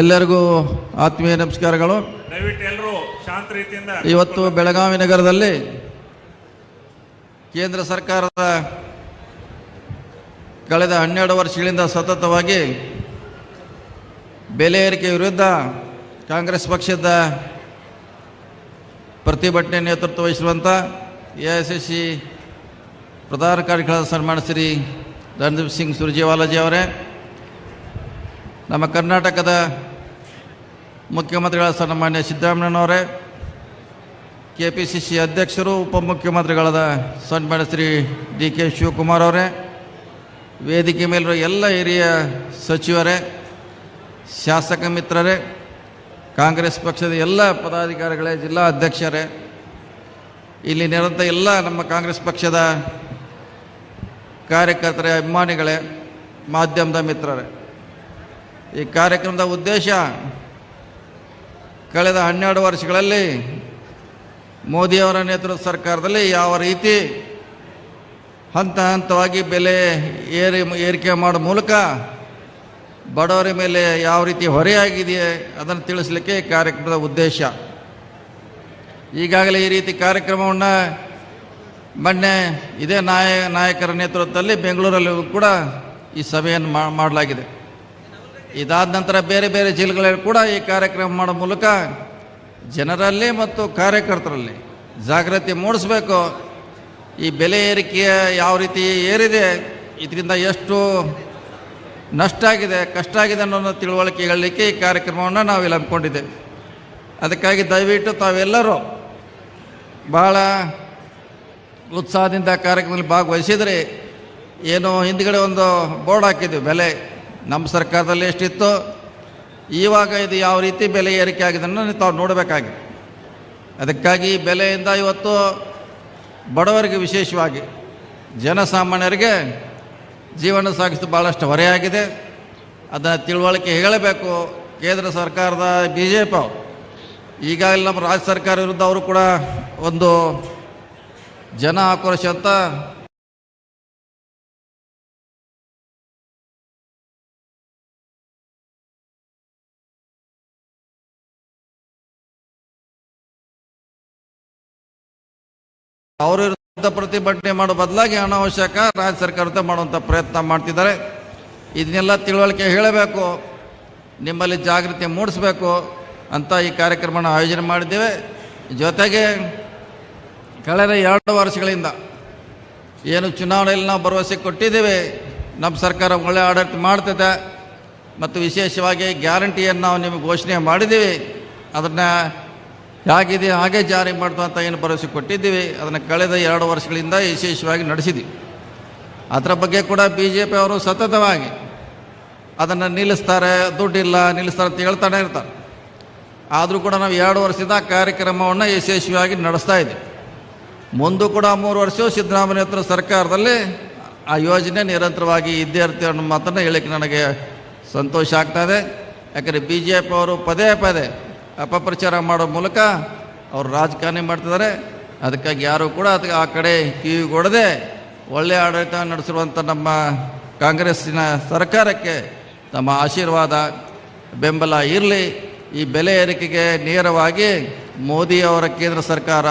ಎಲ್ಲರಿಗೂ ಆತ್ಮೀಯ ನಮಸ್ಕಾರಗಳು. ದಯವಿಟ್ಟು ಎಲ್ಲರೂ ಶಾಂತ ರೀತಿಯಿಂದ ಇವತ್ತು ಬೆಳಗಾವಿ ನಗರದಲ್ಲಿ ಕೇಂದ್ರ ಸರ್ಕಾರದ ಕಳೆದ ಹನ್ನೆರಡು ವರ್ಷಗಳಿಂದ ಸತತವಾಗಿ ಬೆಲೆ ಏರಿಕೆ ವಿರುದ್ಧ ಕಾಂಗ್ರೆಸ್ ಪಕ್ಷದ ಪ್ರತಿಭಟನೆ ನೇತೃತ್ವ ವಹಿಸಿರುವಂಥ ಎ ಎಸ್ ಎಸ್ ಸಿ ಪ್ರಧಾನ ಕಾರ್ಯಕ್ರಮ ಸನ್ಮಾನ ಶ್ರೀ ರಣದೀಪ್ ಸಿಂಗ್ ಸುರ್ಜೇವಾಲಾಜಿ ಅವರೇ. ನಮ್ಮ ಕರ್ನಾಟಕದ ಮುಖ್ಯಮಂತ್ರಿಗಳ ಸನ್ಮಾನ್ಯ ಸಿದ್ದರಾಮಯ್ಯನವರೇ ಕೆ ಪಿ ಸಿ ಸಿ ಅಧ್ಯಕ್ಷರು, ಉಪಮುಖ್ಯಮಂತ್ರಿಗಳಾದ ಸನ್ಮಾನ್ಯ ಶ್ರೀ ಡಿ ಕೆ ಶಿವಕುಮಾರ್ ಅವರೇ, ವೇದಿಕೆ ಮೇಲಿರುವ ಎಲ್ಲ ಹಿರಿಯ ಸಚಿವರೇ, ಶಾಸಕ ಮಿತ್ರರೇ, ಕಾಂಗ್ರೆಸ್ ಪಕ್ಷದ ಎಲ್ಲ ಪದಾಧಿಕಾರಿಗಳೇ, ಜಿಲ್ಲಾ ಅಧ್ಯಕ್ಷರೇ, ಇಲ್ಲಿ ನಿರಂತರ ಎಲ್ಲ ನಮ್ಮ ಕಾಂಗ್ರೆಸ್ ಪಕ್ಷದ ಕಾರ್ಯಕರ್ತರೇ, ಅಭಿಮಾನಿಗಳೇ, ಮಾಧ್ಯಮದ ಮಿತ್ರರೇ. ಈ ಕಾರ್ಯಕ್ರಮದ ಉದ್ದೇಶ ಕಳೆದ ಹನ್ನೆರಡು ವರ್ಷಗಳಲ್ಲಿ ಮೋದಿಯವರ ನೇತೃತ್ವ ಸರ್ಕಾರದಲ್ಲಿ ಯಾವ ರೀತಿ ಹಂತ ಹಂತವಾಗಿ ಬೆಲೆ ಏರಿ, ಏರಿಕೆ ಮಾಡೋ ಮೂಲಕ ಬಡವರ ಮೇಲೆ ಯಾವ ರೀತಿ ಹೊರೆಯಾಗಿದೆಯೇ ಅದನ್ನು ತಿಳಿಸಲಿಕ್ಕೆ ಈ ಕಾರ್ಯಕ್ರಮದ ಉದ್ದೇಶ. ಈಗಾಗಲೇ ಈ ರೀತಿ ಕಾರ್ಯಕ್ರಮವನ್ನು ಮೊನ್ನೆ ಇದೇ ನಾಯ, ನಾಯಕರ ನೇತೃತ್ವದಲ್ಲಿ ಬೆಂಗಳೂರಲ್ಲಿ ಕೂಡ ಈ ಸಭೆಯನ್ನು ಮಾಡಲಾಗಿದೆ. ಇದಾದ ನಂತರ ಬೇರೆ ಬೇರೆ ಜಿಲ್ಲೆಗಳಲ್ಲಿ ಕೂಡ ಈ ಕಾರ್ಯಕ್ರಮ ಮಾಡೋ ಮೂಲಕ ಜನರಲ್ಲಿ ಮತ್ತು ಕಾರ್ಯಕರ್ತರಲ್ಲಿ ಜಾಗೃತಿ ಮೂಡಿಸಬೇಕು. ಈ ಬೆಲೆ ಏರಿಕೆಯ ಯಾವ ರೀತಿ ಏರಿದೆ, ಇದರಿಂದ ಎಷ್ಟು ನಷ್ಟ ಆಗಿದೆ, ಕಷ್ಟ ಆಗಿದೆ ಅನ್ನೋ ತಿಳುವಳಿಕೆ ಹೇಳಲಿಕ್ಕೆ ಈ ಕಾರ್ಯಕ್ರಮವನ್ನು ನಾವು ಇಲ್ಲಿ ಅದಕ್ಕಾಗಿ ದಯವಿಟ್ಟು ತಾವೆಲ್ಲರೂ ಬಹಳ ಉತ್ಸಾಹದಿಂದ ಕಾರ್ಯಕ್ರಮದಲ್ಲಿ ಭಾಗವಹಿಸಿದರೆ, ಏನು ಹಿಂದ್ಗಡೆ ಒಂದು ಬೋರ್ಡ್ ಹಾಕಿದ್ವಿ, ಬೆಲೆ. ನಮ್ಮ ಸರ್ಕಾರದಲ್ಲಿ ಎಷ್ಟಿತ್ತು? ಇವಾಗ ಇದು ಯಾವ ರೀತಿ ಬೆಲೆ ಏರಿಕೆ ಆಗಿದ್ದನ್ನು ತಾವು ನೋಡಬೇಕಾಗಿದೆ ಅದಕ್ಕಾಗಿ ಬೆಲೆಯಿಂದ ಇವತ್ತು ಬಡವರಿಗೆ ವಿಶೇಷವಾಗಿ ಜನಸಾಮಾನ್ಯರಿಗೆ ಜೀವನ ಸಾಗಿಸೋದು ಭಾಳಷ್ಟು ಹೊರೆಯಾಗಿದೆ. ಅದನ್ನು ತಿಳುವಳಿಕೆ ಹೇಳಬೇಕು. ಕೇಂದ್ರ ಸರ್ಕಾರದ ಬಿ ಜೆ ಪಿ ಈಗಾಗಲೇ ನಮ್ಮ ರಾಜ್ಯ ಸರ್ಕಾರ ವಿರುದ್ಧ ಅವರು ಕೂಡ ಒಂದು ಜನ ಆಕ್ರೋಶ ಅಂತ ಅವರ ವಿರುದ್ಧ ಪ್ರತಿಭಟನೆ ಮಾಡೋ ಬದಲಾಗಿ ಅನಾವಶ್ಯಕ ರಾಜ್ಯ ಸರ್ಕಾರದ ಮಾಡುವಂಥ ಪ್ರಯತ್ನ ಮಾಡ್ತಿದ್ದಾರೆ. ಇದನ್ನೆಲ್ಲ ತಿಳುವಳಿಕೆ ಹೇಳಬೇಕು. ನಿಮ್ಮಲ್ಲಿ ಜಾಗೃತಿ ಮೂಡಿಸಬೇಕು ಅಂತ ಈ ಕಾರ್ಯಕ್ರಮನ ಆಯೋಜನೆ ಮಾಡಿದ್ದೇವೆ. ಜೊತೆಗೆ ಕಳೆದ ಎರಡು ವರ್ಷಗಳಿಂದ ಏನು ಚುನಾವಣೆಯಲ್ಲಿ ನಾವು ಭರವಸೆ ಕೊಟ್ಟಿದ್ದೇವೆ. ನಮ್ಮ ಸರ್ಕಾರ ಒಳ್ಳೆ ಆಡಳಿತ ಮಾಡ್ತದೆ. ಮತ್ತು ವಿಶೇಷವಾಗಿ ಗ್ಯಾರಂಟಿಯನ್ನು ನಾವು ನಿಮಗೆ ಘೋಷಣೆ ಮಾಡಿದ್ದೀವಿ. ಅದನ್ನು ಹೇಗಿದೆ, ಹಾಗೆ ಜಾರಿ ಮಾಡ್ತು ಏನು ಭರವಸೆ ಕೊಟ್ಟಿದ್ದೀವಿ. ಅದನ್ನು ಕಳೆದ ಎರಡು ವರ್ಷಗಳಿಂದ ವಿಶೇಷವಾಗಿ ನಡೆಸಿದ್ದೀವಿ ಅದರ ಬಗ್ಗೆ ಕೂಡ ಬಿ ಜೆ ಪಿ ಅವರು ಸತತವಾಗಿ ಅದನ್ನು ನಿಲ್ಲಿಸ್ತಾರೆ, ದುಡ್ಡಿಲ್ಲ, ನಿಲ್ಲಿಸ್ತಾರೆ ಅಂತ ಹೇಳ್ತಾನೆ ಇರ್ತಾರೆ. ಆದರೂ ಕೂಡ ನಾವು ಎರಡು ವರ್ಷದ ಕಾರ್ಯಕ್ರಮವನ್ನು ಯಶಸ್ವಿಯಾಗಿ ನಡೆಸ್ತಾ ಇದ್ದೀವಿ. ಮುಂದೂ ಕೂಡ ಮೂರು ವರ್ಷ ಸಿದ್ದರಾಮಯ್ಯ ಹತ್ರ ಸರ್ಕಾರದಲ್ಲಿ ಆ ಯೋಜನೆ ನಿರಂತರವಾಗಿ ಇದ್ದೇ ಇರ್ತೀವಿ ಅನ್ನೋ ಮಾತನ್ನು ಹೇಳಕ್ಕೆ ನನಗೆ ಸಂತೋಷ ಆಗ್ತಾ ಇದೆ. ಯಾಕಂದರೆ ಬಿ ಜೆ ಪಿ ಅವರು ಪದೇ ಪದೇ ಅಪಪ್ರಚಾರ ಮಾಡೋ ಮೂಲಕ ಅವರು ರಾಜಕಾರಣಿ ಮಾಡ್ತಿದ್ದಾರೆ. ಅದಕ್ಕಾಗಿ ಯಾರು ಕೂಡ ಅದಕ್ಕೆ ಆ ಕಡೆ ಕಿವಿಗೊಡದೆ ಒಳ್ಳೆಯ ಆಡಳಿತ ನಡೆಸಿರುವಂಥ ನಮ್ಮ ಕಾಂಗ್ರೆಸ್ಸಿನ ಸರ್ಕಾರಕ್ಕೆ ತಮ್ಮ ಆಶೀರ್ವಾದ, ಬೆಂಬಲ ಇರಲಿ. ಈ ಬೆಲೆ ಏರಿಕೆಗೆ ನೇರವಾಗಿ ಮೋದಿ ಅವರ ಕೇಂದ್ರ ಸರ್ಕಾರ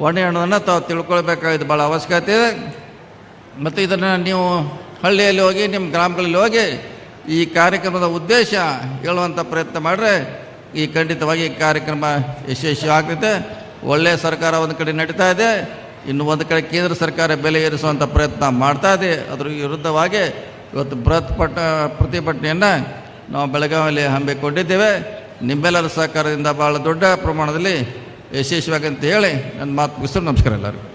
ಒಣೆ ಹಣವನ್ನು ತಾವು ತಿಳ್ಕೊಳ್ಬೇಕಾಗಿದ್ದು ಭಾಳ ಅವಶ್ಯಕತೆ ಇದೆ. ಮತ್ತು ಇದನ್ನು ನೀವು ಹಳ್ಳಿಯಲ್ಲಿ ಹೋಗಿ, ನಿಮ್ಮ ಗ್ರಾಮಗಳಲ್ಲಿ ಹೋಗಿ ಈ ಕಾರ್ಯಕ್ರಮದ ಉದ್ದೇಶ ಹೇಳುವಂಥ ಪ್ರಯತ್ನ ಮಾಡಿದ್ರೆ ಈ ಖಂಡಿತವಾಗಿ ಈ ಕಾರ್ಯಕ್ರಮ ಯಶಸ್ವಿ ಆಗ್ತೈತೆ ಒಳ್ಳೆಯ ಸರ್ಕಾರ ಒಂದು ಕಡೆ ನಡೀತಾ ಇದೆ. ಇನ್ನು ಒಂದು ಕಡೆ ಕೇಂದ್ರ ಸರ್ಕಾರ ಬೆಲೆ ಏರಿಸುವಂಥ ಪ್ರಯತ್ನ ಮಾಡ್ತಾ ಇದೆ. ಅದ್ರ ವಿರುದ್ಧವಾಗಿ ಇವತ್ತು ಬೃಹತ್ ಪಟ್ಟ ಪ್ರತಿಭಟನೆಯನ್ನು ನಾವು ಬೆಳಗಾವಿಯಲ್ಲಿ ಹಮ್ಮಿಕೊಂಡಿದ್ದೇವೆ. ನಿಮ್ಮೆಲ್ಲರ ಸಹಕಾರದಿಂದ ಭಾಳ ದೊಡ್ಡ ಪ್ರಮಾಣದಲ್ಲಿ ಯಶಸ್ವಿಯಾಗಿ ಅಂತ ಹೇಳಿ ನನ್ನ ಮಾತು ಮುಗಿಸ್ತಾರೆ ನಮಸ್ಕಾರ ಎಲ್ಲರಿಗೂ.